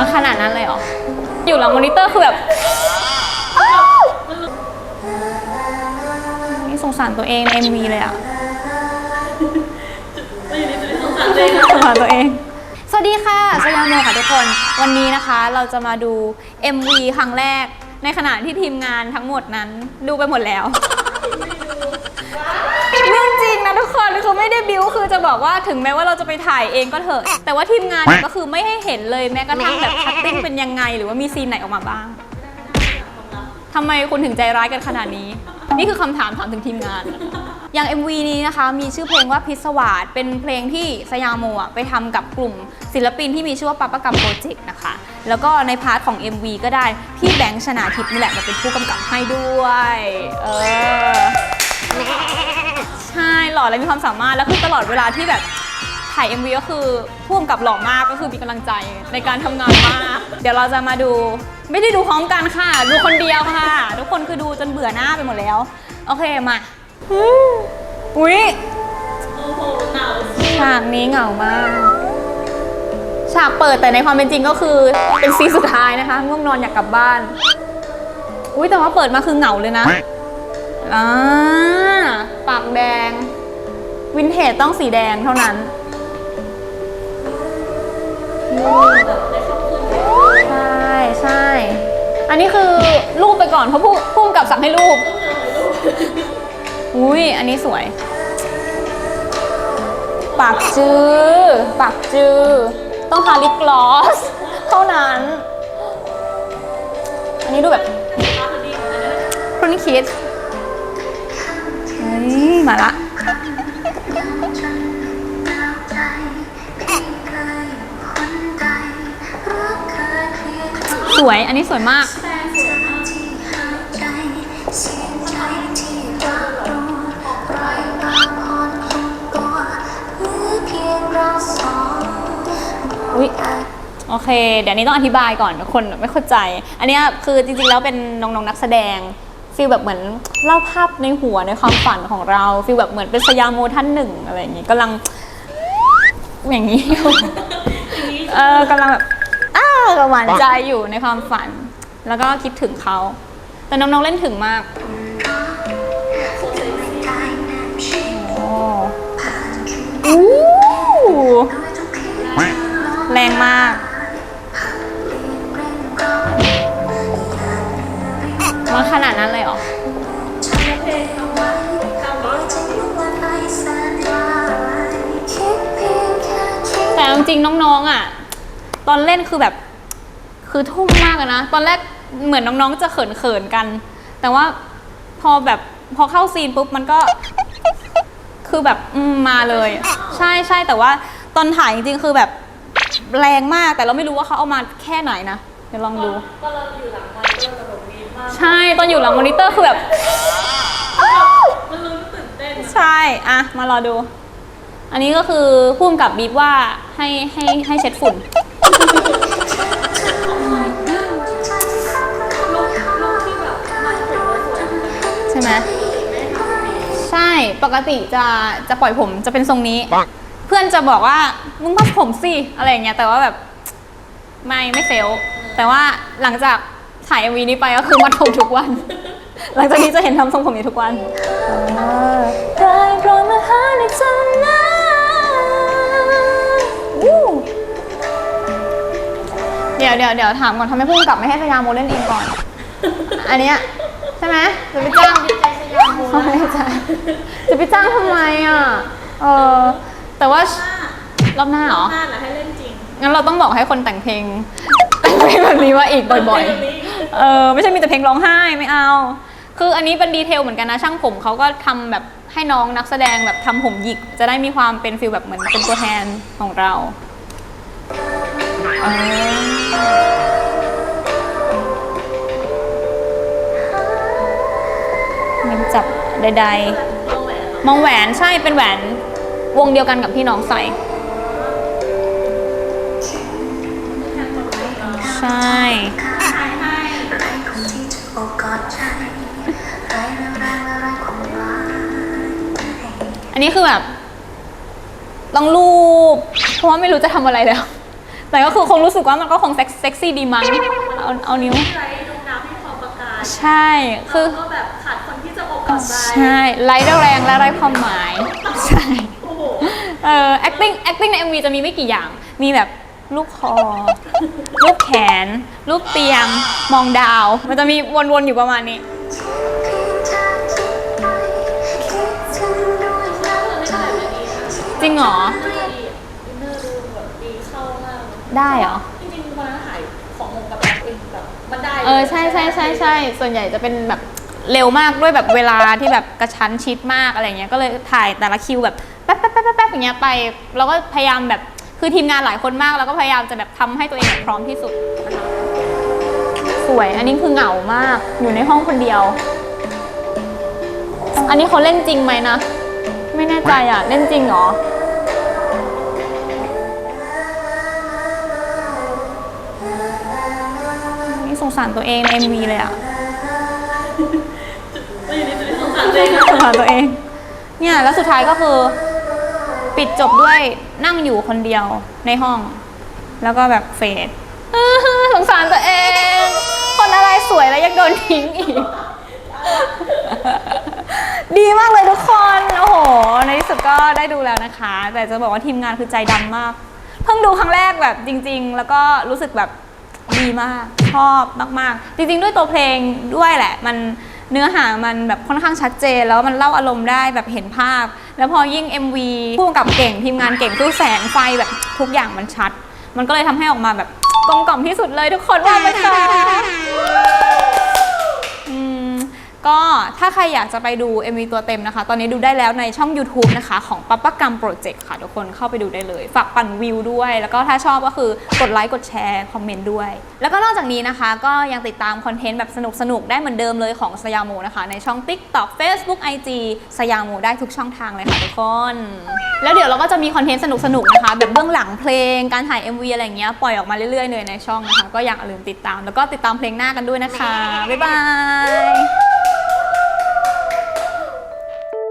มันขนาดนั้นเลยเหรอ อยู่หลังมอนิเตอร์คือแบบนี่สงสารตัวเองใน MV เลยอะสงสารตัวเอง สวัสดีค่ะสยามโมค่ะทุกคน วันนี้นะคะเราจะมาดู MV ครั้งแรก ในขณะที่ทีมงานทั้งหมดนั้นดูไปหมดแล้ว เรื่องจริงนะทุกคน คือไม่ได้บิวคือจะบอกว่าถึงแม้ว่าเราจะไปถ่ายเองก็เถอะ แต่ว่าทีมงานเนี่ยก็คือไม่ให้เห็นเลยแม้กระทั่งแบบคัตติ้งเป็นยังไง หรือว่ามีซีนไหนออกมาบ้างทำไมคุณถึงใจร้ายกันขนาดนี้ นี่คือคำถามถามถึงทีมงาน อย่าง MV นี้นะคะ มีชื่อเพลงว่าพิศวาสเป็นเพลงที่สยามโมอะไปทำกับกลุ่มศิลปินที่มีชื่อว่าปาปะกับโปรเจกต์นะคะ แล้วก็ในพาร์ทของ MV ก็ได้ พี่แบงค์ชนาทิพย์นี่แหละมาเป็นผู้กำกับให้ด้วย เออใช่ หล่อและมีความสามารถแล้วคือตลอดเวลาที่แบบถ่าย MV ก็คือพ่วงกับหล่อมากก็คือมีกำลังใจในการทำงานมาก เดี๋ยวเราจะมาดู ไม่ได้ดูพร้อมกันค่ะ ดูคนเดียวค่ะ ทุกคนคือดูจนเบื่อหน้าไปหมดแล้ว โอเคมาอุ้ยฉากนี้เหงามาก ฉากเปิดแต่ในความเป็นจริงก็คือเป็นซีสุดท้ายนะคะง่วงนอนอยากกลับบ้าน อุ้ยแต่ว่าเปิดมาคือเหงาเลยนะอ่าปากแดง วินเทจต้องสีแดงเท่านั้นใช่ใช่อันนี้คือรูปไปก่อนเพราะผู้พุ่มกับสั่งให้รูป อุ้ยอันนี้สวย ปากจือปากจือ ต้องทาลิปกลอส เท่านั้น อันนี้ดูแบบคุณคิดมาละ สวย อันนี้สวยมาก อุ๊ยโอเค เดี๋ยวนี้ต้องอธิบายก่อนคนไม่เข้าใจ อันเนี้ยคือจริงๆแล้วเป็นน้องๆนักแสดงฟีลแบบเหมือนเล่าภาพในหัวในความฝันของเราฟีลแบบเหมือนเป็นสยามโมท่านหนึ่งอะไรอย่างงี้กำลัง อย่างนี้อยู่เออกำลังแบบอ้าว กับหวานใจอยู่ในความฝัน แล้วก็คิดถึงเขา แต่น้องๆเล่นถึงมากโอ้อู้แรงมากมันขนาดนั้นเลยเหรอแต่เอาจริงๆน้องๆอะ ตอนเล่นคือแบบ คือทุ่มมากอะนะ ตอนแรกเหมือนน้องๆจะเขินๆกัน แต่ว่าพอแบบพอเข้าซีนปุ๊บมันก็ คือแบบอืมมาเลย ใช่ใช่แต่ว่าตอนถ่ายจริงๆคือแบบแรงมากแต่เราไม่รู้ว่าเขาเอามาแค่ไหนนะเดี๋ยวลองดู ตอนเราอยู่หลังมอนิเตอร์ตลกดีมากใช่ตอนอยู่หลังมอนิเตอร์คือแบบ มันลุ้นตื่นเต้นใช่ อะ มารอดู อันนี้ก็คือพุ่มกับบีบว่าให้ให้ให้เช็ดฝุ่น ช่ไหมใช่ปกติจะจะปล่อยผมจะเป็นทรงนี้ เพื่อนจะบอกว่ามึงพัดผมสิอะไรอย่างเงี้ยแต่ว่าแบบไม่ไม่เซลลแต่ว่าหลังจากถ่ายวีนี้ไปก็คือมัดผมทุกวัน หลังจากนี้จะเห็นทำทรงผมนี้ทุกวันได้โปรดมาหาในใจนะวู้เดี๋ยวเดี๋ยวเดี๋ยวถามก่อนทำไมพุ่งกลับไม่ให้สยามโมเล่นเองก่อน อันเนี้ย ใช่ไหมจะไปจ้างเขาไม่ได้ใจายจะไปจ้างทำไมอะเออแต่ว่ารอบหน้าเหรอหน้าแหละให้เล่นจริงงั้นเราต้องบอกให้คนแต่งเพลงแต่งเพลงแบบนี้ว่าอีกบ่อยแต่งเพลงแบบนี้ๆเออไม่ใช่มีแต่เพลงร้องไห้ไม่เอา คืออันนี้เป็นดีเทลเหมือนกันนะช่างผมเขาก็ทำแบบให้น้องนักแสดงแบบทำผมหยิก จะได้มีความเป็นฟิลแบบเหมือนเป็นตัวแทนของเราเออ จับใดๆ มองแหวนใช่เป็นแหวนวงเดียวกันกับที่น้องใส่ ใช่ อันนี้คือแบบต้องรูป เพราะว่าไม่รู้จะทำอะไรแล้ว แต่ก็คือคงรู้สึกว่ามันก็คงเซ็กเซ็กซี่ดีมั้ง เอาเอานิ้วไร้ดวงดาวให้ความประกายใช่ คือก็แบบขาดคนที่จะ อบอุ่นใจใช่ไร้แรงและไร้ความหมาย ใช่โอ้โหเออ acting acting ใน MV จะมีไม่กี่อย่าง มีแบบลูกคอรูปแขนรูปเตียง มองดาว มันจะมีวนๆอยู่ประมาณนี้ จริงเหรอดีอินเนอร์ดูแบบดีเข้ามากได้เหรอ จริงๆวันนั้นถ่ายของมงกับแอปเองแบบมันได้ลยเออ ใช่ใช่ใช่ใช่ส่วนใหญ่จะเป็นแบบ เร็วมากด้วยแบบเวลาที่แบบกระชั้นชิดมากอะไรเงี้ยก็เลยถ่ายแต่ละคิวแบบแป๊บแป๊บแป๊บแป๊บอย่างเงี้ยไปแล้วก็พยายามแบบคือทีมงานหลายคนมากแล้วก็พยายามจะแบบทำให้ตัวเองพร้อมที่สุดนะคะสวย อันนี้คือเหงามากอยู่ในห้องคนเดียว อันนี้เขาเล่นจริงไหมนะ ไม่แน่ใจอะ เล่นจริงเหรอนี่สงสารตัวเองใน MV เลยอะ อยู่ในจุดที่สงสารตัวเองนะสงสารตัวเอง เนี่ยแล้วสุดท้ายก็คือ ปิดจบด้วยนั่งอยู่คนเดียวในห้อง แล้วก็แบบเฟดอื้อหือสงสารตัวเอง คนอะไรสวยแล้วยังโดนทิ้งอีก ดีมากเลยทุกคน โอ้โห ในที่สุดก็ได้ดูแล้วนะคะ แต่จะบอกว่าทีมงานคือใจดำมาก เพิ่งดูครั้งแรกแบบจริง ๆ แล้วก็รู้สึกแบบดีมาก ชอบมาก ๆ จริง ๆ ด้วยตัวเพลงด้วยแหละ มัน เนื้อหามันแบบค่อนข้างชัดเจน แล้วมันเล่าอารมณ์ได้แบบเห็นภาพ แล้วพอยิ่ง MV ผู้กำกับเก่งทีมงานเก่งตู้แสงไฟแบบทุกอย่างมันชัด มันก็เลยทำให้ออกมาแบบกลมกล่อมที่สุดเลยทุกคนว่าไหมคะ ก็ถ้าใครอยากจะไปดู MV ตัวเต็มนะคะ ตอนนี้ดูได้แล้วในช่อง YouTube นะคะ ของปั๊บปั๊กรรมโปรเจกต์ค่ะ ทุกคนเข้าไปดูได้เลย ฝากปั่นวิวด้วย แล้วก็ถ้าชอบก็คือกดไลค์กดแชร์ คอมเมนต์ด้วย แล้วก็นอกจากนี้นะคะ ก็ยังติดตามคอนเทนต์แบบสนุกๆ ได้เหมือนเดิมเลยของสยามโมนะคะ ในช่อง TikTok Facebook IG สยามโมได้ทุกช่องทางเลยค่ะทุกคน แล้วเดี๋ยวเราก็จะมีคอนเทนต์สนุกๆนะคะ แบบเบื้องหลังเพลงการถ่าย MV อะไรอย่างเงี้ยปล่อยออกมาเรื่อยๆเลยในช่องนะคะ ก็อย่าลืมติดตาม แล้วก็ติดตามเพลงหน้ากันด้วยนะคะบ๊ายบาย